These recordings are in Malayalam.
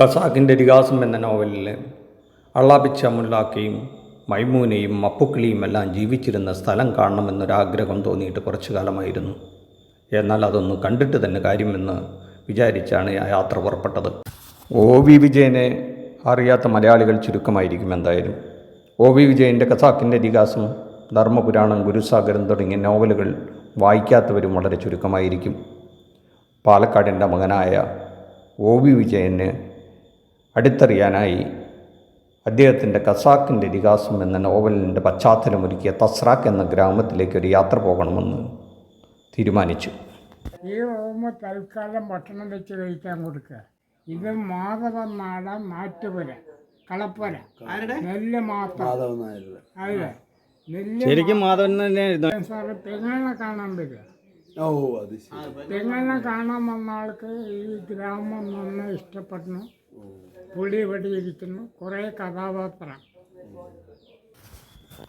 ഖസാക്കിന്റെ ഇതിഹാസം എന്ന നോവലിൽ അള്ളാബിച്ച മുല്ലാക്കയും മൈമൂനയും മപ്പുക്കിളിയും എല്ലാം ജീവിച്ചിരുന്ന സ്ഥലം കാണണമെന്നൊരാഗ്രഹം തോന്നിയിട്ട് കുറച്ചു കാലമായിരുന്നു. എന്നാൽ അതൊന്ന് കണ്ടിട്ട് തന്നെ കാര്യമെന്ന് വിചാരിച്ചാണ് ആ യാത്ര പുറപ്പെട്ടത്. ഒ വി വിജയനെ അറിയാത്ത മലയാളികൾ ചുരുക്കമായിരിക്കും എന്തായാലും. ഒ വി വിജയന്റെ കസാക്കിന്റെ ഇതിഹാസം ധർമ്മപുരാണം ഗുരുസാഗരം തുടങ്ങിയ നോവലുകൾ വായിക്കാത്തവരും വളരെ ചുരുക്കമായിരിക്കും. പാലക്കാടിന്റെ മകനായ ഒ വി വിജയന് അടുത്തറിയാനായി അദ്ദേഹത്തിന്റെ കസാക്കിന്റെ ഇതിഹാസം എന്ന നോവലിന്റെ പശ്ചാത്തലമൊരുക്കിയ തസ്രാക്ക് എന്ന ഗ്രാമത്തിലേക്ക് ഒരു യാത്ര പോകണമെന്ന് തീരുമാനിച്ചു. ഈ ഓമ തൽക്കാലം ഭക്ഷണം വെച്ച് കഴിക്കാൻ കൊടുക്കുക ഇത് മാധവൻ നാട നാട്ടുപുര കളപ്പുര. നെല്ല് മാത്രം. അതെ. നെല്ല് ശരിക്കും മാധവൻ തന്നെയായിരുന്നു സാറ് പെങ്ങളെ കാണാൻ വരിക. ഓ അത് ശരി. പെങ്ങളെ കാണാൻ വന്ന ആൾക്ക് ഈ ഗ്രാമം നന്നായി ഇഷ്ടപ്പെടുന്നു പുളി ഇവിടെ ഇരിക്കുന്നു. കുറേ കഥാപാത്രം.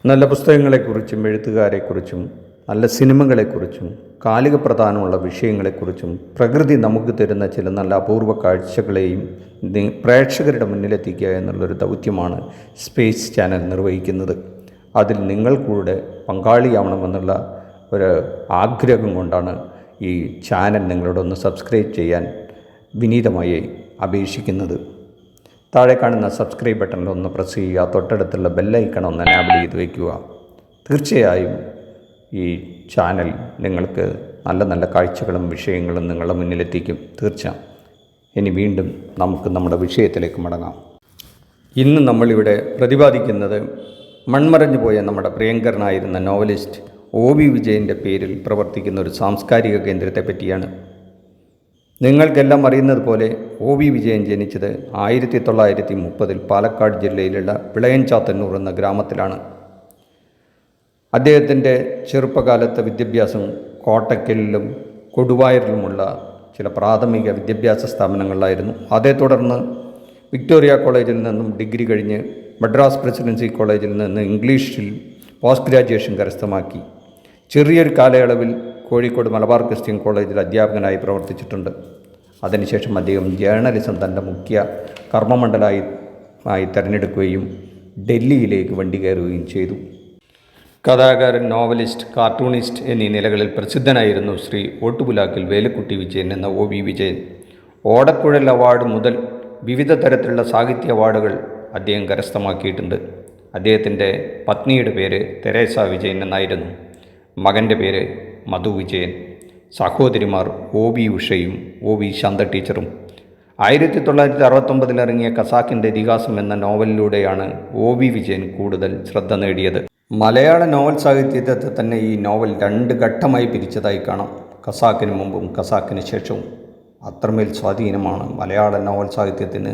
നല്ല പുസ്തകങ്ങളെക്കുറിച്ചും എഴുത്തുകാരെക്കുറിച്ചും നല്ല സിനിമകളെക്കുറിച്ചും കാലിക പ്രധാനമുള്ള വിഷയങ്ങളെക്കുറിച്ചും പ്രകൃതി നമുക്ക് തരുന്ന ചില നല്ല അപൂർവ കാഴ്ചകളെയും പ്രേക്ഷകരുടെ മുന്നിലെത്തിക്കുക എന്നുള്ളൊരു ദൗത്യമാണ് സ്പേസ് ചാനൽ നിർവഹിക്കുന്നത്. അതിൽ നിങ്ങൾ കൂടെ പങ്കാളിയാവണമെന്നുള്ള ഒരു ആഗ്രഹം കൊണ്ടാണ് ഈ ചാനൽ നിങ്ങളോടൊന്ന് സബ്സ്ക്രൈബ് ചെയ്യാൻ വിനീതമായി അപേക്ഷിക്കുന്നത്. താഴെ കാണുന്ന സബ്സ്ക്രൈബ് ബട്ടണിൽ ഒന്ന് പ്രസ് ചെയ്യുക. തൊട്ടടുത്തുള്ള ബെല്ലൈക്കൺ ഒന്ന് എനാബിൾ ചെയ്ത് വയ്ക്കുക. തീർച്ചയായും ഈ ചാനൽ നിങ്ങൾക്ക് നല്ല നല്ല കാഴ്ചകളും വിഷയങ്ങളും നിങ്ങളുടെ മുന്നിലെത്തിക്കും. തീർച്ച ഇനി വീണ്ടും നമുക്ക് നമ്മുടെ വിഷയത്തിലേക്ക് മടങ്ങാം. ഇന്ന് നമ്മളിവിടെ പ്രതിപാദിക്കുന്നത് മൺമറഞ്ഞു പോയ നമ്മുടെ പ്രിയങ്കരനായിരുന്ന നോവലിസ്റ്റ് ഒ വി വിജയന്റെ പേരിൽ പ്രവർത്തിക്കുന്ന ഒരു സാംസ്കാരിക കേന്ദ്രത്തെ പറ്റിയാണ് നിങ്ങൾക്കെല്ലാം അറിയുന്നത് പോലെ ഒ വി വിജയൻ ജനിച്ചത് ആയിരത്തി തൊള്ളായിരത്തി മുപ്പതിൽ പാലക്കാട് ജില്ലയിലുള്ള വിളയൻചാത്തന്നൂർ എന്ന ഗ്രാമത്തിലാണ്. അദ്ദേഹത്തിന്റെ ചെറുപ്പകാലത്തെ വിദ്യാഭ്യാസം കോട്ടക്കലിലും കൊടുവായൂരിലുമുള്ള ചില പ്രാഥമിക വിദ്യാഭ്യാസ സ്ഥാപനങ്ങളിലായിരുന്നു. അതേ തുടർന്ന് വിക്ടോറിയ കോളേജിൽ നിന്നും ഡിഗ്രി കഴിഞ്ഞ് മദ്രാസ് പ്രസിഡൻസി കോളേജിൽ നിന്ന് ഇംഗ്ലീഷിൽ പോസ്റ്റ് ഗ്രാജുവേഷൻ കരസ്ഥമാക്കി. ചെറിയൊരു കാലയളവിൽ കോഴിക്കോട് മലബാർ ക്രിസ്ത്യൻ കോളേജിൽ അധ്യാപകനായി പ്രവർത്തിച്ചിട്ടുണ്ട്. അതിനുശേഷം അദ്ദേഹം ജേർണലിസം തന്റെ മുഖ്യ കർമ്മമണ്ഡലമായി ആയി തിരഞ്ഞെടുക്കുകയും ഡൽഹിയിലേക്ക് വണ്ടി കയറുകയും ചെയ്തു. കഥാകാരൻ നോവലിസ്റ്റ് കാർട്ടൂണിസ്റ്റ് എന്നീ നിലകളിൽ പ്രസിദ്ധനായിരുന്നു ശ്രീ ഓട്ടുപുലാക്കിൽ വേലുക്കുട്ടി വിജയൻ എന്ന ഒ വി വിജയൻ. ഓടക്കുഴൽ അവാർഡ് മുതൽ വിവിധ തരത്തിലുള്ള സാഹിത്യ അവാർഡുകൾ അദ്ദേഹം കരസ്ഥമാക്കിയിട്ടുണ്ട്. അദ്ദേഹത്തിന്റെ പത്നിയുടെ പേര് തെരേസ വിജയൻ എന്നായിരുന്നു. മകന്റെ പേര് മധു വിജയൻ സഹോദരിമാർ ഒ വി ഉഷയും ഒ വി ശാന്ത ടീച്ചറും. ആയിരത്തി തൊള്ളായിരത്തി അറുപത്തൊമ്പതിൽ ഇറങ്ങിയ കസാക്കിന്റെ ഇതിഹാസം എന്ന നോവലിലൂടെയാണ് ഒ വി വിജയൻ കൂടുതൽ ശ്രദ്ധ നേടിയത്. മലയാള നോവൽ സാഹിത്യത്തെ തന്നെ ഈ നോവൽ രണ്ട് ഘട്ടമായി പിരിച്ചതായി കാണാം. കസാക്കിന് മുമ്പും കസാക്കിന് ശേഷവും. അത്രമേൽ സ്വാധീനമാണ് മലയാള നോവൽ സാഹിത്യത്തിന്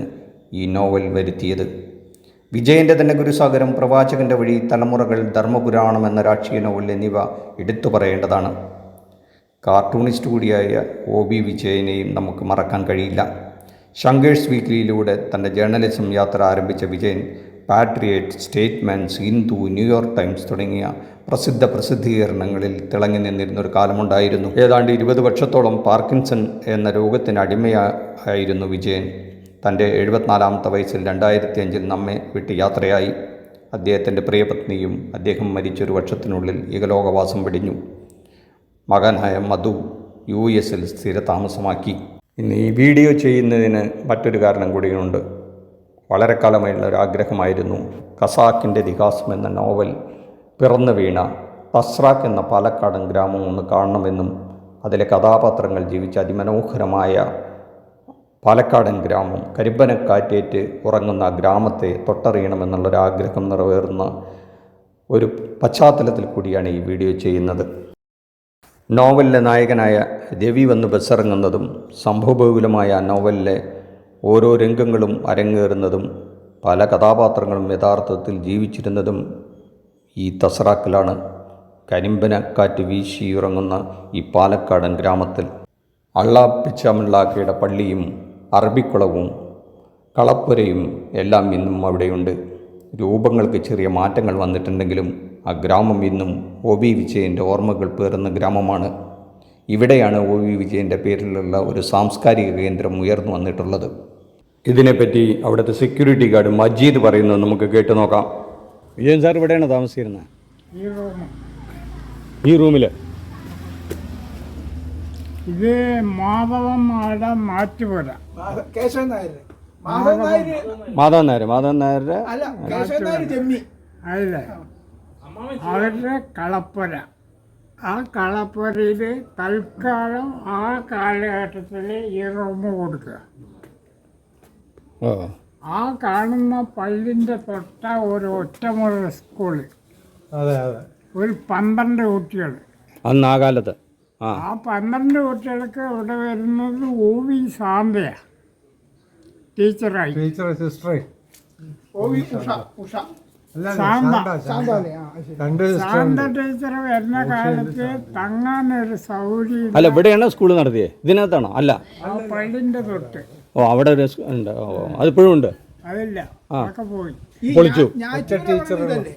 ഈ നോവൽ വരുത്തിയത്. വിജയന്റെ തന്നെ ഗുരുസാഗരം പ്രവാചകന്റെ വഴി തലമുറകൾ ധർമ്മപുരാണം എന്ന രാഷ്ട്രീയ നോവൽ എന്നിവ എടുത്തു പറയേണ്ടതാണ്. കാർട്ടൂണിസ്റ്റ് കൂടിയായ ഒ ബി വിജയനെയും നമുക്ക് മറക്കാൻ കഴിയില്ല. ശങ്കേഴ്സ് വീക്ക്ലിയിലൂടെ തന്റെ ജേർണലിസം യാത്ര ആരംഭിച്ച Vijayan patriot statements Hindu New York times തുടങ്ങിയ പ്രസിദ്ധ പ്രസിദ്ധീകരണങ്ങളിൽ തിളങ്ങി നിന്നിരുന്ന ഒരു കാലമുണ്ടായിരുന്നു. ഏതാണ്ട് ഇരുപത് വർഷത്തോളം പാർക്കിൻസൺ എന്ന രോഗത്തിന് അടിമയായിരുന്നു വിജയൻ. തന്റെ എഴുപത്തിനാലാമത്തെ വയസ്സിൽ രണ്ടായിരത്തി അഞ്ചിൽ നമ്മെ വിട്ട് യാത്രയായി. അദ്ദേഹത്തിന്റെ പ്രിയപത്നിയും അദ്ദേഹം മരിച്ചൊരു വർഷത്തിനുള്ളിൽ ഏകലോകവാസം വെടിഞ്ഞു. മകനായ മധു യു എസിൽ സ്ഥിരതാമസമാക്കി. ഇന്ന് ഈ വീഡിയോ ചെയ്യുന്നതിന് മറ്റൊരു കാരണം കൂടിയുണ്ട്. വളരെ കാലമായുള്ള ഒരു ആഗ്രഹമായിരുന്നു. ഖസാക്കിന്റെ ഇതിഹാസം എന്ന നോവൽ പിറന്നു വീണ തസ്രാക്ക് എന്ന പാലക്കാടൻ ഗ്രാമം ഒന്ന് കാണണമെന്നും അതിലെ കഥാപാത്രങ്ങൾ ജീവിച്ച അതിമനോഹരമായ പാലക്കാടൻ ഗ്രാമം കരിമ്പനക്കാറ്റേറ്റ് ഉറങ്ങുന്ന ഗ്രാമത്തെ തൊട്ടറിയണമെന്നുള്ളൊരാഗ്രഹം നിറവേറുന്ന ഒരു പശ്ചാത്തലത്തിൽ കൂടിയാണ് ഈ വീഡിയോ ചെയ്യുന്നത്. നോവലിലെ നായകനായ രവി വന്ന് ബസ്സിറങ്ങുന്നതും സംഭവബഹുലമായ നോവലിലെ ഓരോ രംഗങ്ങളും അരങ്ങേറുന്നതും പല കഥാപാത്രങ്ങളും യഥാർത്ഥത്തിൽ ജീവിച്ചിരുന്നതും ഈ തസറാക്കിലാണ് കരിമ്പനക്കാറ്റ് വീശിയുറങ്ങുന്ന ഈ പാലക്കാടൻ ഗ്രാമത്തിൽ. അള്ളാപ്പിച്ചമിള്ളാക്കയുടെ പള്ളിയും അറബിക്കുളവും കളപ്പുരയും എല്ലാം ഇന്നും അവിടെയുണ്ട്. രൂപങ്ങൾക്ക് ചെറിയ മാറ്റങ്ങൾ വന്നിട്ടുണ്ടെങ്കിലും ആ ഗ്രാമം ഇന്നും ഒ വി വിജയന്റെ ഓർമ്മകൾ പേറുന്ന ഗ്രാമമാണ്. ഇവിടെയാണ് ഒ വി വിജയന്റെ പേരിലുള്ള ഒരു സാംസ്കാരിക കേന്ദ്രം ഉയർന്നു വന്നിട്ടുള്ളത്. ഇതിനെപ്പറ്റി അവിടുത്തെ സെക്യൂരിറ്റി ഗാർഡ് മജീദ് പറയുന്നത് നമുക്ക് കേട്ടു നോക്കാം. വിജയൻ സാർ ഇവിടെയാണ് താമസിച്ചിരുന്നത് ഈ റൂമിൽ ഇത് മാധവൻ മാറ്റി മാറ്റുപുര. കേശവൻ നായർ മാധവൻ നായർ മാധവൻ നായർ മാധവൻ നായരുടെ അല്ല കേശവൻ നായർ ജമ്മി. അല്ലേ? അവരുടെ കളപ്പുര. ആ കളപ്പുരയിൽ തൽക്കാലം ആ കാലഘട്ടത്തിൽ ഈ റൂം കൊടുക്കുക. ആ കാണുന്ന പള്ളിന്റെ തൊട്ട ഒരു ഒറ്റമുള്ള സ്കൂൾ. അതെ അതെ. ഒരു പന്ത്രണ്ട് കുട്ടികൾ അന്ന് ആ കാലത്ത്? ആ. പന്ത്രണ്ട് കുട്ടികൾക്ക് ഇവിടെ വരുന്നത് ഒ വി സാന്തയാണ് ടീച്ചറായി. ടീച്ചർ സിസ്റ്ററെ. അല്ല? സാന്ത രണ്ട് സാന്ത ടീച്ചർ വരുന്ന കാലത്ത് തങ്ങാനൊരു സൗകര്യം അല്ല ഇവിടെയാണ് സ്കൂൾ നടത്തിയത് ഇതിനകത്താണോ? അല്ല. ആ പള്ളിന്റെ തൊട്ട്. ഓ അവിടെ ഒരു ഉണ്ട്. ഓ അതിപ്പോഴും ഉണ്ട്. അതില്ല. അതൊക്കെ പോയി. പൊളിച്ചു. ടീച്ചർ ഇത്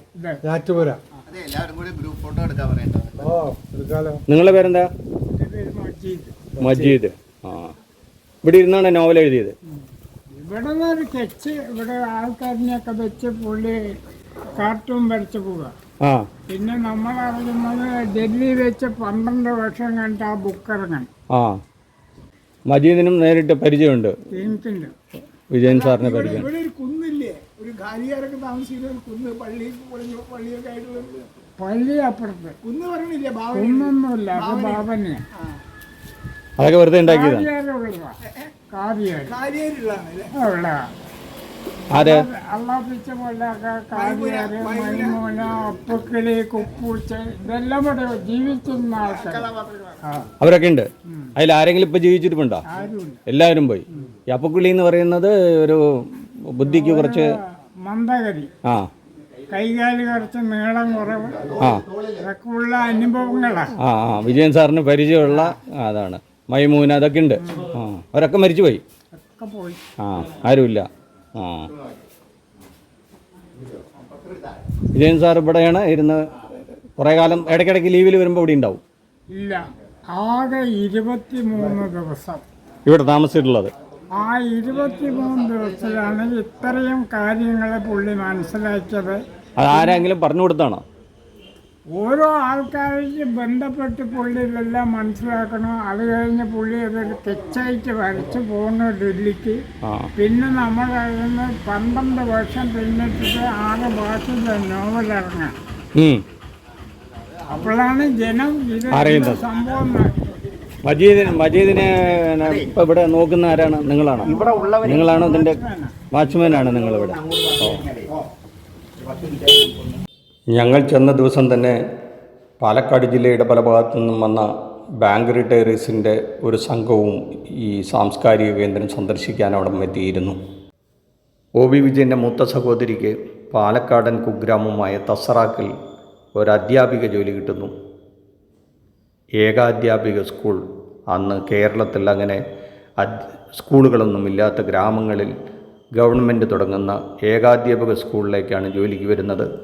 ഞാറ്റുപുര. അതെ എല്ലാവരും കൂടി ഗ്രൂപ്പ് ഫോട്ടോ എടുക്കാൻ പറയണ്ടത് ഓ എടുക്കാലോ. നിങ്ങളുടെ പേരെന്താ? മജീദ്. മജീദ്. ആ. ഇവിടെ ഇരുന്നാണ് നോവൽ എഴുതിയത്. ഇവിടെ ഒരു കെച്ച് ഇവിടെ ആൾക്കാരിനെയൊക്കെ വെച്ച് പുള്ളി കാർട്ടൂൺ വരച്ചു പോവുക. ആ. പിന്നെ നമ്മൾ അറിയുന്നത് ഡൽഹി വെച്ച് പന്ത്രണ്ട് വർഷം കണ്ട ആ ബുക്ക് ഇറങ്ങാൻ. ആ. മജീദിനും നേരിട്ട് പരിചയമുണ്ട്. എനിക്കുണ്ട് വിജയൻ സാറിനെ പരിചയം. ഇവിടെ ഒരു കുന്നില്ലേ ഒരു ഖാലിയാരൊക്കെ താമസിക്കുന്ന കുന്ന് പള്ളി പൊളിഞ്ഞു പള്ളിയൊക്കെ ആയിട്ടുള്ള പള്ളി അപ്പുറത്ത്. കുന്ന് പറഞ്ഞില്ലേ അത് അതൊക്കെ വെറുതെ ഉണ്ടാക്കിയതാണ് ജീവിച്ചിരുന്ന ആ. അവരൊക്കെ ഉണ്ട്? അതിൽ ആരെങ്കിലും ഇപ്പൊ ജീവിച്ചിട്ടുണ്ടോ എല്ലാവരും പോയി. ഈ അപ്പക്കിളി എന്ന് പറയുന്നത് ഒരു ബുദ്ധിക്ക് കുറച്ച് മന്ദഗതി. ആ. കൈകാലി കുറച്ച് നീളം കുറവ് ആ. ഇതൊക്കെ ഉള്ള അനുഭവങ്ങളാണ് ആ ആ. വിജയൻ സാറിന് പരിചയമുള്ള അതാണ്. മൈമൂന അതൊക്കെ ഉണ്ട്. ആ. അവരൊക്കെ മരിച്ചുപോയി ഒക്കെ പോയി. ആ ആരുമില്ല. ആ. വിജയൻ സാർ ഇവിടെയാണ് ഇരുന്ന് കുറേ കാലം ഇടയ്ക്കിടയ്ക്ക് ലീവിൽ വരുമ്പോൾ ഇവിടെ ഉണ്ടാവും. ഇല്ല. ആകെ ഇരുപത്തി മൂന്ന് ദിവസം. ഇവിടെ താമസിച്ചിട്ടുള്ളത്. ആ ഇരുപത്തിമൂന്ന് ദിവസത്തിലാണ് ഇത്രയും കാര്യങ്ങൾ പുള്ളി മനസ്സിലാക്കിയത്. അതാരെങ്കിലും പറഞ്ഞു കൊടുത്താണോ? ഓരോ ആൾക്കാർക്ക് ബന്ധപ്പെട്ട് പുള്ളി ഇതെല്ലാം മനസ്സിലാക്കണം. അത് കഴിഞ്ഞ് പുള്ളി അതൊരു തെച്ചായിട്ട് വരച്ച് പോകുന്നു ഡൽഹിക്ക്. പിന്നെ നമ്മൾ അതിന് പന്ത്രണ്ട് വർഷം പിന്നിട്ടിട്ട് ഭാഷ നോവൽ ഉം. അപ്പോഴാണ് ജനം ഇത് സംഭവം മജീദിന് മജീദിനെ ഇപ്പൊ ഇവിടെ നോക്കുന്ന ആരാണ്? നിങ്ങളാണോ? നിങ്ങളാണോ ഇതിന്റെ വാച്ച്മാനാണ് നിങ്ങൾ ഇവിടെ ഞങ്ങൾ ചെന്ന ദിവസം തന്നെ പാലക്കാട് ജില്ലയുടെ പല ഭാഗത്തു നിന്നും വന്ന ബാങ്ക് റിട്ടയറേഴ്സിന്റെ ഒരു സംഘവും ഈ സാംസ്കാരിക കേന്ദ്രം സന്ദർശിക്കാൻ അവിടെ എത്തിയിരുന്നു. ഒ വി വിജയന്റെ മൂത്ത സഹോദരിക്ക് പാലക്കാടൻ കുഗ്രാമമായ തസറാക്കിൽ ഒരു അധ്യാപിക ജോലി കിട്ടുന്നു. ഏകാധ്യാപിക സ്കൂൾ. അന്ന് കേരളത്തിൽ അങ്ങനെ സ്കൂളുകളൊന്നും ഇല്ലാത്ത ഗ്രാമങ്ങളിൽ ഗവൺമെന്റ് തുടങ്ങുന്ന ഏകാധ്യാപക സ്കൂളിലേക്കാണ് ജോലിക്ക് വരുന്നത്.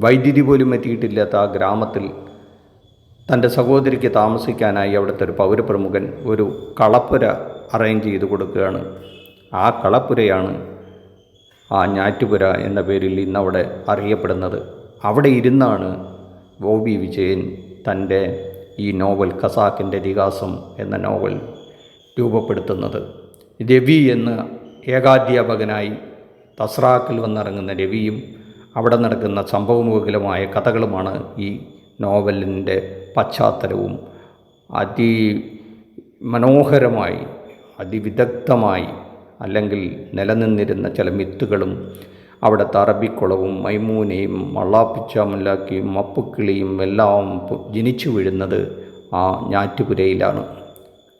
വൈദ്യുതി പോലും എത്തിയിട്ടില്ലാത്ത ആ ഗ്രാമത്തിൽ തന്റെ സഹോദരിക്ക് താമസിക്കാനായി അവിടുത്തെ ഒരു പൗരപ്രമുഖൻ ഒരു കളപ്പുര അറേഞ്ച് ചെയ്ത് കൊടുക്കുകയാണ്. ആ കളപ്പുരയാണ് ആ ഞാറ്റുപുര എന്ന പേരിൽ ഇന്നവിടെ അറിയപ്പെടുന്നത്. അവിടെ ഇരുന്നാണ് ബോബി വിജയൻ തന്റെ ഈ നോവൽ ഖസാക്കിന്റെ ഇതിഹാസം എന്ന നോവൽ രൂപപ്പെടുത്തുന്നത്. രവി എന്ന് ഏകാധ്യാപകനായി തസ്രാക്കിൽ വന്നിറങ്ങുന്ന രവിയും അവിടെ നടക്കുന്ന സംഭവമുഖലമായ കഥകളുമാണ് ഈ നോവലിന്റെ പശ്ചാത്തലവും അതി മനോഹരമായി അതിവിദഗ്ധമായി അല്ലെങ്കിൽ നിലനിന്നിരുന്ന ചില മിത്തുകളും അവിടുത്തെ അറബിക്കുളവും മൈമൂനയും മള്ളാപ്പിച്ചാമുല്ലാക്കിയും മപ്പുക്കിളിയും എല്ലാം ജനിച്ചു വീഴുന്നത് ആ ഞാറ്റുപുരയിലാണ്.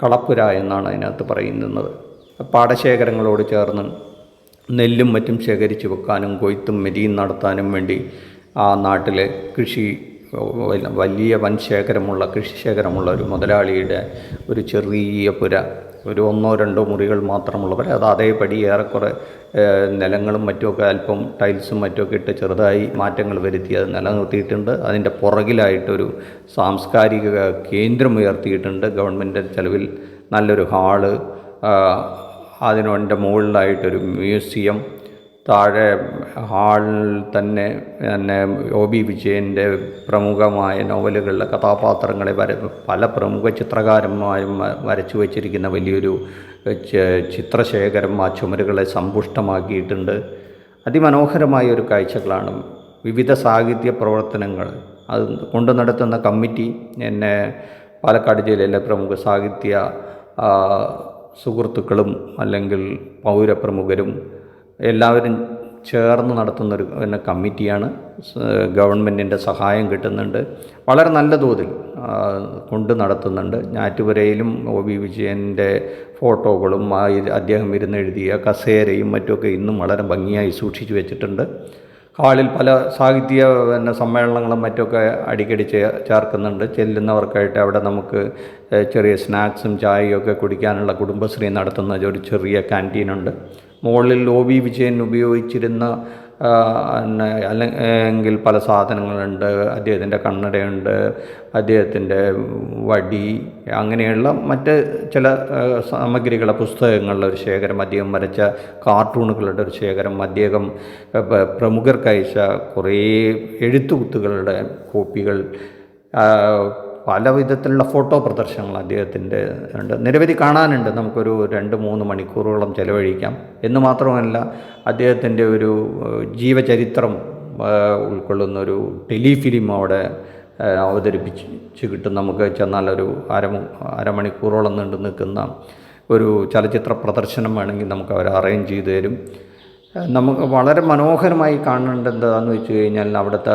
കളപ്പുര എന്നാണ് അതിനകത്ത് പറയുന്നത്. പാടശേഖരങ്ങളോട് ചേർന്ന് നെല്ലും മറ്റും ശേഖരിച്ച് വെക്കാനും കൊയ്ത്തും മെതിയും നടത്താനും വേണ്ടി ആ നാട്ടിലെ കൃഷി വലിയ വൻ ശേഖരമുള്ള കൃഷി ശേഖരമുള്ള ഒരു മുതലാളിയുടെ ഒരു ചെറിയ പുര ഒരു ഒന്നോ രണ്ടോ മുറികൾ മാത്രമുള്ളവർ അത് അതേപടി ഏറെക്കുറെ നിലങ്ങളും മറ്റുമൊക്കെ അല്പം ടൈൽസും മറ്റുമൊക്കെ ഇട്ട് ചെറുതായി മാറ്റങ്ങൾ വരുത്തി അത് നിലനിർത്തിയിട്ടുണ്ട്. അതിന്റെ പുറകിലായിട്ടൊരു സാംസ്കാരിക കേന്ദ്രം ഉയർത്തിയിട്ടുണ്ട്. ഗവൺമെന്റ് ചെലവിൽ നല്ലൊരു ഹാൾ അതിനോന്റെ മുകളിലായിട്ടൊരു മ്യൂസിയം താഴെ ഹാളിൽ തന്നെ എന്നെ ഒ ബി വിജയന്റെ പ്രമുഖമായ നോവലുകളിലെ കഥാപാത്രങ്ങളെ വര പല പ്രമുഖ ചിത്രകാരന്മാരും വരച്ചു വച്ചിരിക്കുന്ന വലിയൊരു ചിത്രശേഖരം ആ ചുമരുകളെ സമ്പുഷ്ടമാക്കിയിട്ടുണ്ട്. അതിമനോഹരമായ ഒരു കാഴ്ചകളാണ് വിവിധ സാഹിത്യ പ്രവർത്തനങ്ങൾ. അത് കൊണ്ടു നടത്തുന്ന കമ്മിറ്റി എന്നെ പാലക്കാട് ജില്ലയിലെ പ്രമുഖ സാഹിത്യ സുഹൃത്തുക്കളും അല്ലെങ്കിൽ പൗരപ്രമുഖരും എല്ലാവരും ചേർന്ന് നടത്തുന്നൊരു പിന്നെ കമ്മിറ്റിയാണ് ഗവൺമെന്റിന്റെ സഹായം കിട്ടുന്നുണ്ട്. വളരെ നല്ല തോതിൽ കൊണ്ട് നടത്തുന്നുണ്ട്. ഞാറ്റുപുരയിലും ഒ വി വിജയന്റെ ഫോട്ടോകളും അദ്ദേഹം ഇരുന്ന് എഴുതിയ കസേരയും മറ്റുമൊക്കെ ഇന്നും വളരെ ഭംഗിയായി സൂക്ഷിച്ചു വെച്ചിട്ടുണ്ട്. ഹാളിൽ പല സാഹിത്യ പിന്നെ സമ്മേളനങ്ങളും മറ്റൊക്കെ അടിക്കടി ചേർക്കുന്നുണ്ട്. ചെല്ലുന്നവർക്കായിട്ട് അവിടെ നമുക്ക് ചെറിയ സ്നാക്സും ചായയും ഒക്കെ കുടിക്കാനുള്ള കുടുംബശ്രീ നടത്തുന്ന ഒരു ചെറിയ ക്യാന്റീനുണ്ട് മുകളിൽ ഒ വി വിജയൻ ഉപയോഗിച്ചിരുന്ന അല്ലെങ്കിൽ പല സാധനങ്ങളുണ്ട്. അദ്ദേഹത്തിന്റെ കണ്ണടയുണ്ട്. അദ്ദേഹത്തിന്റെ വടി അങ്ങനെയുള്ള മറ്റ് ചില സാമഗ്രികളെ പുസ്തകങ്ങളുടെ ഒരു ശേഖരം അദ്ദേഹം വരച്ച കാർട്ടൂണുകളുടെ ഒരു ശേഖരം അദ്ദേഹം പ്രമുഖർക്കയച്ച കുറേ എഴുത്തുകുത്തുകളുടെ കോപ്പികൾ പല വിധത്തിലുള്ള ഫോട്ടോ പ്രദർശനങ്ങൾ അദ്ദേഹത്തിന്റെ ഉണ്ട്. നിരവധി കാണാനുണ്ട്. നമുക്കൊരു രണ്ട് മൂന്ന് മണിക്കൂറോളം ചിലവഴിക്കാം. എന്ന് മാത്രമല്ല അദ്ദേഹത്തിന്റെ ഒരു ജീവചരിത്രം ഉൾക്കൊള്ളുന്ന ഒരു ടെലിഫിലിം അവിടെ അവതരിപ്പിച്ച് കിട്ടും. നമുക്ക് ചെന്നാൽ ഒരു അര അരമണിക്കൂറോളം നീണ്ടു നിൽക്കുന്ന ഒരു ചലച്ചിത്ര പ്രദർശനം വേണമെങ്കിൽ നമുക്ക് അവർ അറേഞ്ച് ചെയ്തു തരും. നമുക്ക് വളരെ മനോഹരമായി കാണേണ്ടത് എന്താണെന്ന് വെച്ച് കഴിഞ്ഞാൽ അവിടുത്തെ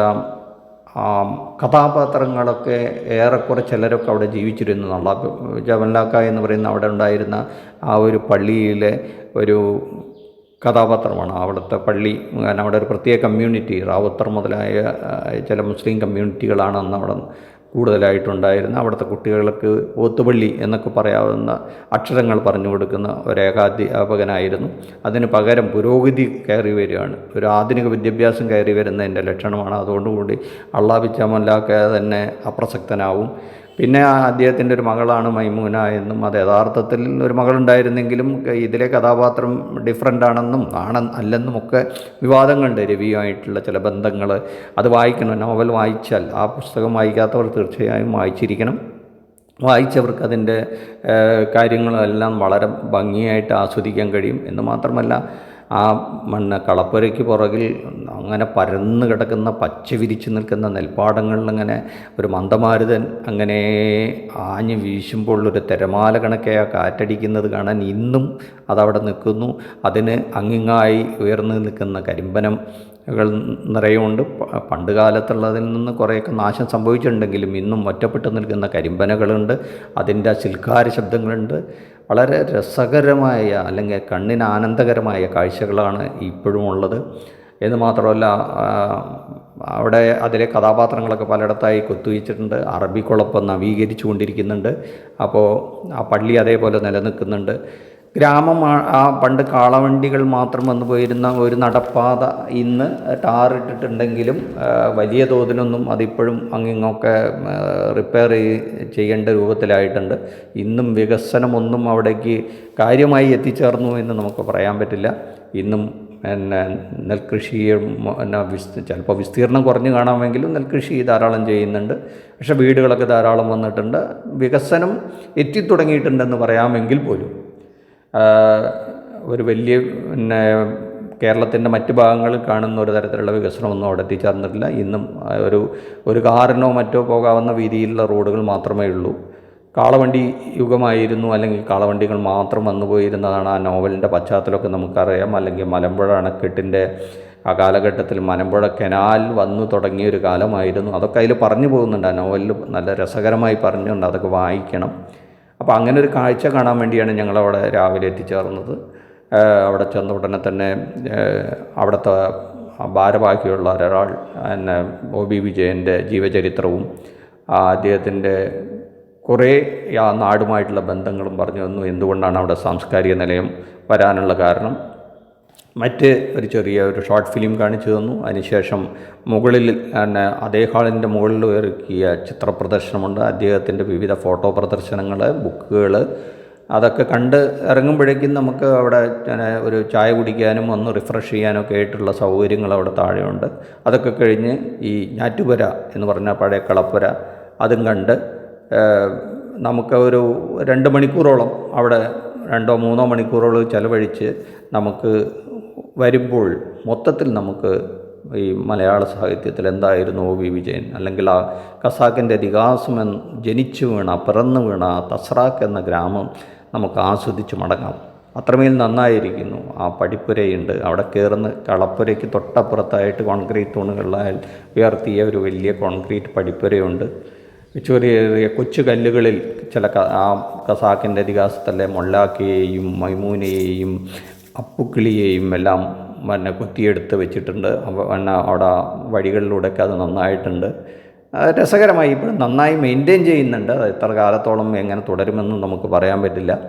കഥാപാത്രങ്ങളൊക്കെ ഏറെക്കുറെ ചിലരൊക്കെ അവിടെ ജീവിച്ചിരുന്നു. എന്നുള്ള ജവൻലാക്ക എന്ന് പറയുന്ന അവിടെ ഉണ്ടായിരുന്ന ആ ഒരു പള്ളിയിലെ ഒരു കഥാപാത്രമാണ്. അവിടുത്തെ പള്ളി അവിടെ ഒരു പ്രത്യേക കമ്മ്യൂണിറ്റി റാവുത്തർ മുതലായ ചില മുസ്ലിം കമ്മ്യൂണിറ്റികളാണ് അന്ന് അവിടെ കൂടുതലായിട്ടുണ്ടായിരുന്നത് അവിടുത്തെ കുട്ടികൾക്ക് ഓത്തുപള്ളി എന്നൊക്കെ പറയാവുന്ന അക്ഷരങ്ങൾ പറഞ്ഞു കൊടുക്കുന്ന ഒരു ഏകാധ്യാപകനായിരുന്നു അതിന് പകരം പുരോഗതി കയറി വരികയാണ്. ഒരു ആധുനിക വിദ്യാഭ്യാസം കയറി വരുന്നതിന്റെ ലക്ഷണമാണ്. അതുകൊണ്ടുകൂടി അള്ളാബിച്ചാമല്ലാക്ക തന്നെ അപ്രസക്തനാവും. പിന്നെ അദ്ദേഹത്തിന്റെ ഒരു മകളാണ് മൈമൂന എന്നും അത് യഥാർത്ഥത്തിൽ ഒരു മകളുണ്ടായിരുന്നെങ്കിലും ഇതിലെ കഥാപാത്രം ഡിഫറെന്റ് ആണെന്നും ആണ് അല്ലെന്നും ഒക്കെ വിവാദങ്ങളുണ്ട്. രവിയുമായിട്ടുള്ള ചില ബന്ധങ്ങൾ അത് വായിക്കണം. നോവൽ വായിച്ചാൽ ആ പുസ്തകം വായിക്കാത്തവർ തീർച്ചയായും വായിച്ചിരിക്കണം. വായിച്ചവർക്ക് അതിന്റെ കാര്യങ്ങളെല്ലാം വളരെ ഭംഗിയായിട്ട് ആസ്വദിക്കാൻ കഴിയും. എന്ന് മാത്രമല്ല ആ മണ്ണ് കളപ്പുരയ്ക്ക് പുറകിൽ അങ്ങനെ പരന്ന് കിടക്കുന്ന പച്ച വിരിച്ച് നിൽക്കുന്ന നെൽപ്പാടങ്ങളിൽ അങ്ങനെ ഒരു മന്ദമാരുതൻ അങ്ങനെ ആഞ്ഞു വീശുമ്പോൾ ഒരു തിരമാല കണക്കെ ആ കാറ്റടിക്കുന്നത് കാണാൻ ഇന്നും അതവിടെ നിൽക്കുന്നു. അതിന് അങ്ങിങ്ങായി ഉയർന്നു നിൽക്കുന്ന കരിമ്പനം കൾ നിറയുമുണ്ട് പണ്ട് കാലത്തുള്ളതിൽ നിന്ന് കുറേയൊക്കെ നാശം സംഭവിച്ചിട്ടുണ്ടെങ്കിലും ഇന്നും ഒറ്റപ്പെട്ട് നിൽക്കുന്ന കരിമ്പനകളുണ്ട്. അതിന്റെ ശിൽക്കാര ശബ്ദങ്ങളുണ്ട്. വളരെ രസകരമായ അല്ലെങ്കിൽ കണ്ണിന് ആനന്ദകരമായ കാഴ്ചകളാണ് ഇപ്പോഴും ഉള്ളത്. എന്ന് മാത്രമല്ല അവിടെ അതിലെ കഥാപാത്രങ്ങളൊക്കെ പലയിടത്തായി കൊത്തുവച്ചിട്ടുണ്ട്. അറബിക്കുളപ്പം നവീകരിച്ചു കൊണ്ടിരിക്കുന്നുണ്ട് അപ്പോൾ ആ പള്ളി അതേപോലെ നിലനിൽക്കുന്നുണ്ട്. ഗ്രാമം ആ- പണ്ട് കാളവണ്ടികൾ മാത്രം വന്നു പോയിരുന്ന ഒരു നടപ്പാത ഇന്ന് ടാറിട്ടിട്ടുണ്ടെങ്കിലും വലിയ തോതിലൊന്നും അതിപ്പോഴും അങ്ങിങ്ങൊക്കെ റിപ്പയർ ചെയ്യേണ്ട രൂപത്തിലായിട്ടുണ്ട്. ഇന്നും വികസനമൊന്നും അവിടേക്ക് കാര്യമായി എത്തിച്ചേർന്നു എന്ന് നമുക്ക് പറയാൻ പറ്റില്ല. ഇന്നും പിന്നെ നെൽകൃഷിയും പിന്നെ വിസ് ചിലപ്പോൾ വിസ്തീർണം കുറഞ്ഞു കാണാമെങ്കിലും നെൽകൃഷി ധാരാളം ചെയ്യുന്നുണ്ട്. പക്ഷേ വീടുകളൊക്കെ ധാരാളം വന്നിട്ടുണ്ട്. വികസനം എത്തിത്തുടങ്ങിയിട്ടുണ്ടെന്ന് പറയാമെങ്കിൽ പോലും ഒരു വലിയ പിന്നെ കേരളത്തിന്റെ മറ്റ് ഭാഗങ്ങളിൽ കാണുന്ന ഒരു തരത്തിലുള്ള വികസനമൊന്നും അവിടെ എത്തിച്ചേർന്നിട്ടില്ല. ഇന്നും ഒരു ഒരു കാറിനോ മറ്റോ പോകാവുന്ന രീതിയിലുള്ള റോഡുകൾ മാത്രമേ ഉള്ളൂ. കാളവണ്ടി യുഗമായിരുന്നു അല്ലെങ്കിൽ കാളവണ്ടികൾ മാത്രം വന്നു പോയിരുന്നതാണ് ആ നോവലിന്റെ പശ്ചാത്തലമൊക്കെ നമുക്കറിയാം. അല്ലെങ്കിൽ മലമ്പുഴ അണക്കെട്ടിന്റെ ആ കാലഘട്ടത്തിൽ മലമ്പുഴ കനാൽ വന്നു തുടങ്ങിയ ഒരു കാലമായിരുന്നു. അതൊക്കെ അതിൽ പറഞ്ഞു പോകുന്നുണ്ട്. ആ നോവലിൽ നല്ല രസകരമായി പറഞ്ഞുകൊണ്ട് അതൊക്കെ വായിക്കണം. അപ്പോൾ അങ്ങനെ ഒരു കാഴ്ച കാണാൻ വേണ്ടിയാണ് ഞങ്ങളവിടെ രാവിലെ എത്തിച്ചേർന്നത്. അവിടെ ചെന്ന ഉടനെ തന്നെ അവിടുത്തെ ഭാരവാഹിയുള്ള ഒരാൾ എന്നെ ഒ ബി വിജയന്റെ ജീവചരിത്രവും അദ്ദേഹത്തിന്റെ കുറേ ആ നാടുമായിട്ടുള്ള ബന്ധങ്ങളും പറഞ്ഞു തന്നു. എന്തുകൊണ്ടാണ് അവിടെ സാംസ്കാരിക നിലയം വരാനുള്ള കാരണം? മറ്റ് ഒരു ചെറിയ ഒരു ഷോർട്ട് ഫിലിം കാണിച്ചു തന്നു. അതിനുശേഷം മുകളിൽ പിന്നെ അതേ ഹാളിന്റെ മുകളിൽ ഒരുക്കിയ ചിത്ര പ്രദർശനമുണ്ട് അദ്ദേഹത്തിന്റെ വിവിധ ഫോട്ടോ പ്രദർശനങ്ങൾ ബുക്കുകൾ അതൊക്കെ കണ്ട് ഇറങ്ങുമ്പോഴേക്കും നമുക്ക് അവിടെ ഒരു ചായ കുടിക്കാനും ഒന്ന് റിഫ്രഷ് ചെയ്യാനും ഒക്കെ ആയിട്ടുള്ള സൗകര്യങ്ങൾ അവിടെ താഴെയുണ്ട്. അതൊക്കെ കഴിഞ്ഞ് ഈ ഞാറ്റുപുര എന്ന് പറഞ്ഞ പഴയ കളപ്പുര അതും കണ്ട് നമുക്ക് ഒരു രണ്ട് മണിക്കൂറോളം അവിടെ രണ്ടോ മൂന്നോ മണിക്കൂറുകൾ ചിലവഴിച്ച് നമുക്ക് വരുമ്പോൾ മൊത്തത്തിൽ നമുക്ക് ഈ മലയാള സാഹിത്യത്തിൽ എന്തായിരുന്നു ഒ വി വിജയൻ? അല്ലെങ്കിൽ ആ ഖസാക്കിന്റെ ഇതിഹാസം എന്ന് ജനിച്ചു വീണ പിറന്നു വീണ തസ്രാക്ക് എന്ന ഗ്രാമം നമുക്ക് ആസ്വദിച്ച് മടങ്ങാം. അത്രമേൽ നന്നായിരിക്കുന്നു. ആ പടിപ്പുരയുണ്ട്. അവിടെ കയറുന്ന കളപ്പുരയ്ക്ക് തൊട്ടപ്പുറത്തായിട്ട് കോൺക്രീറ്റ് തൂണുകളിലാൽ ഉയർത്തിയ ഒരു വലിയ കോൺക്രീറ്റ് പടിപ്പുരയുണ്ട്. ചെറിയ കൊച്ചു കല്ലുകളിൽ ചില ആ ഖസാക്കിന്റെ ഇതിഹാസത്തിലെ മൊള്ളാക്കിയെയും മൈമൂനയെയും അപ്പുക്കിളിയെയും എല്ലാം പിന്നെ കൊത്തിയെടുത്ത് വെച്ചിട്ടുണ്ട്. പിന്നെ അവിടെ വഴികളിലൂടെയൊക്കെ അത് നന്നായിട്ടുണ്ട്. രസകരമായി ഇപ്പോഴും നന്നായി മെയിന്റെയിൻ ചെയ്യുന്നുണ്ട്. അത് എത്ര കാലത്തോളം എങ്ങനെ തുടരുമെന്ന് നമുക്ക് പറയാൻ പറ്റില്ല.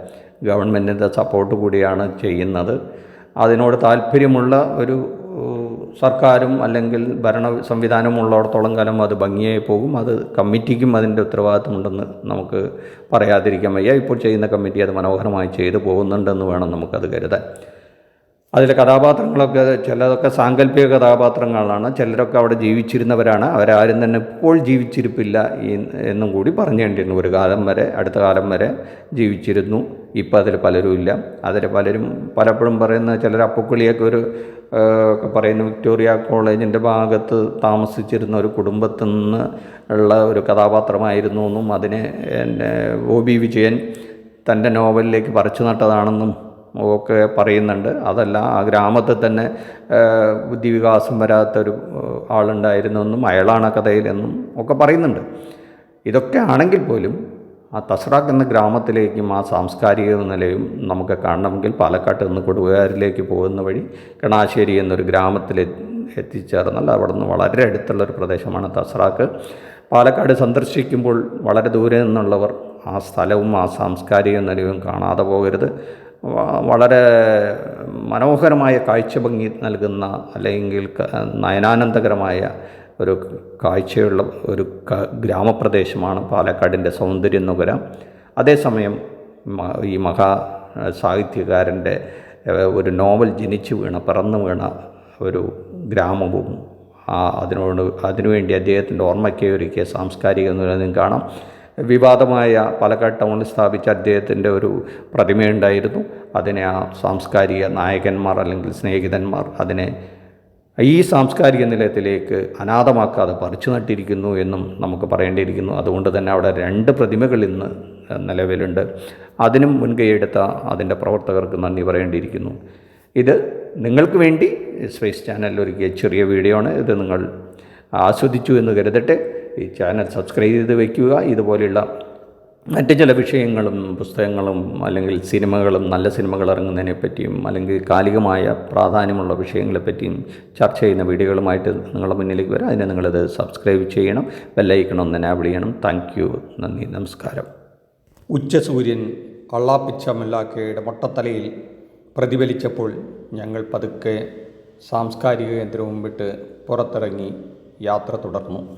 ഗവൺമെന്റിന്റെ സപ്പോർട്ട് കൂടിയാണ് ചെയ്യുന്നത്. അതിനോട് താല്പര്യമുള്ള ഒരു സർക്കാരും അല്ലെങ്കിൽ ഭരണ സംവിധാനവും ഉള്ളിടത്തോളം കാലം അത് ഭംഗിയായി പോകും. അത് കമ്മിറ്റിക്കും അതിന്റെ ഉത്തരവാദിത്തമുണ്ടെന്ന് നമുക്ക് പറയാതിരിക്കാൻ വയ്യ. ഇപ്പോൾ ചെയ്യുന്ന കമ്മിറ്റി അത് മനോഹരമായി ചെയ്തു പോകുന്നുണ്ടെന്ന് വേണം നമുക്കത് കരുതാൻ. അതിലെ കഥാപാത്രങ്ങളൊക്കെ ചിലതൊക്കെ സാങ്കല്പിക കഥാപാത്രങ്ങളാണ്. ചിലരൊക്കെ അവിടെ ജീവിച്ചിരുന്നവരാണ്. അവരാരും തന്നെ ഇപ്പോൾ ജീവിച്ചിരിപ്പില്ല എന്നും കൂടി പറഞ്ഞേണ്ടിയിരുന്നു ഒരു കാലം വരെ അടുത്ത കാലം വരെ ജീവിച്ചിരുന്നു. ഇപ്പോൾ അതിൽ പലരും ഇല്ല. അതിൽ പലരും പലപ്പോഴും പറയുന്ന ചിലർ അപ്പുക്കുളിയൊക്കെ ഒരു പറയുന്ന വിക്ടോറിയ കോളേജിന്റെ ഭാഗത്ത് താമസിച്ചിരുന്ന ഒരു കുടുംബത്തിൽ നിന്ന് ഉള്ള ഒരു കഥാപാത്രമായിരുന്നു എന്നും അതിനെ എന്നെ ഒ ബി വിജയൻ തന്റെ നോവലിലേക്ക് പറിച്ചു നട്ടതാണെന്നും ഒക്കെ പറയുന്നുണ്ട്. അതല്ല ആ ഗ്രാമത്തിൽ തന്നെ ബുദ്ധിവികാസം വരാത്തൊരു ആളുണ്ടായിരുന്നെന്നും അയാളാണ് കഥയിലെന്നും ഒക്കെ പറയുന്നുണ്ട്. ഇതൊക്കെ ആണെങ്കിൽ പോലും ആ തസ്രാക്ക് എന്ന ഗ്രാമത്തിലേക്കും ആ സാംസ്കാരിക നിലയും നമുക്ക് കാണണമെങ്കിൽ പാലക്കാട്ട് നിന്ന് കൊടുവുകാരിലേക്ക് പോകുന്ന വഴി കണാശ്ശേരി എന്നൊരു ഗ്രാമത്തിൽ എത്തിച്ചേർന്നാൽ അവിടെ നിന്ന് വളരെ അടുത്തുള്ളൊരു പ്രദേശമാണ് തസ്രാക്ക്. പാലക്കാട് സന്ദർശിക്കുമ്പോൾ വളരെ ദൂരെ നിന്നുള്ളവർ ആ സ്ഥലവും ആ സാംസ്കാരിക നിലയും കാണാതെ പോകരുത്. വളരെ മനോഹരമായ കാഴ്ചഭംഗി നൽകുന്ന അല്ലെങ്കിൽ നയനാനന്ദകരമായ ഒരു കാഴ്ചയുള്ള ഒരു ഗ്രാമപ്രദേശമാണ് പാലക്കാടിന്റെ സൗന്ദര്യം നുകര അതേസമയം ഈ മഹാ സാഹിത്യകാരന്റെ ഒരു നോവൽ ജനിച്ചു വീണ പിറന്നു വീണ ഒരു ഗ്രാമവും അതിനോട് അതിനുവേണ്ടി അദ്ദേഹത്തിന്റെ ഓർമ്മയ്ക്ക് ഒരുക്കിയ സാംസ്കാരിക നിലനിന്നും കാണാം. വിവാദമായ പാലക്കാട് ടൗണിൽ സ്ഥാപിച്ച അദ്ദേഹത്തിന്റെ ഒരു പ്രതിമയുണ്ടായിരുന്നു. അതിനെ ആ സാംസ്കാരിക നായകന്മാർ അല്ലെങ്കിൽ സ്നേഹിതന്മാർ അതിനെ ഈ സാംസ്കാരിക നിലയത്തിലേക്ക് അനാഥമാക്കാതെ പറിച്ചു നട്ടിരിക്കുന്നു എന്നും നമുക്ക് പറയേണ്ടിയിരിക്കുന്നു. അതുകൊണ്ട് തന്നെ അവിടെ രണ്ട് പ്രതിമകൾ ഇന്ന് നിലവിലുണ്ട്. അതിനും മുൻകൈയെടുത്ത അതിന്റെ പ്രവർത്തകർക്ക് നന്ദി പറയേണ്ടിയിരിക്കുന്നു. ഇത് നിങ്ങൾക്ക് വേണ്ടി സ്പേസ് ചാനലിൽ ഒരുക്കിയ ചെറിയ വീഡിയോ ആണ്. ഇത് നിങ്ങൾ ആസ്വദിച്ചു എന്ന് കരുതട്ടെ. ഈ ചാനൽ സബ്സ്ക്രൈബ് ചെയ്ത് വയ്ക്കുക. ഇതുപോലെയുള്ള മറ്റ് ചില വിഷയങ്ങളും പുസ്തകങ്ങളും അല്ലെങ്കിൽ സിനിമകളും നല്ല സിനിമകൾ ഇറങ്ങുന്നതിനെ പറ്റിയും അല്ലെങ്കിൽ കാലികമായ പ്രാധാന്യമുള്ള വിഷയങ്ങളെ പറ്റിയും ചർച്ച ചെയ്യുന്ന വീഡിയോകളുമായിട്ട് നിങ്ങളുടെ മുന്നിലേക്ക് വരാം. അതിനെ നിങ്ങളത് സബ്സ്ക്രൈബ് ചെയ്യണം. ബെല്ലൈക്കണം ഒന്ന് എനാബിൾ ചെയ്യണം. Thank you. നന്ദി. നമസ്കാരം. ഉച്ചസൂര്യൻ കള്ളാപ്പിച്ച മുല്ലാക്കയുടെ മൊട്ടത്തലയിൽ പ്രതിഫലിച്ചപ്പോൾ ഞങ്ങൾ പതുക്കെ സാംസ്കാരിക കേന്ദ്രവും വിട്ട് പുറത്തിറങ്ങി യാത്ര തുടർന്നു.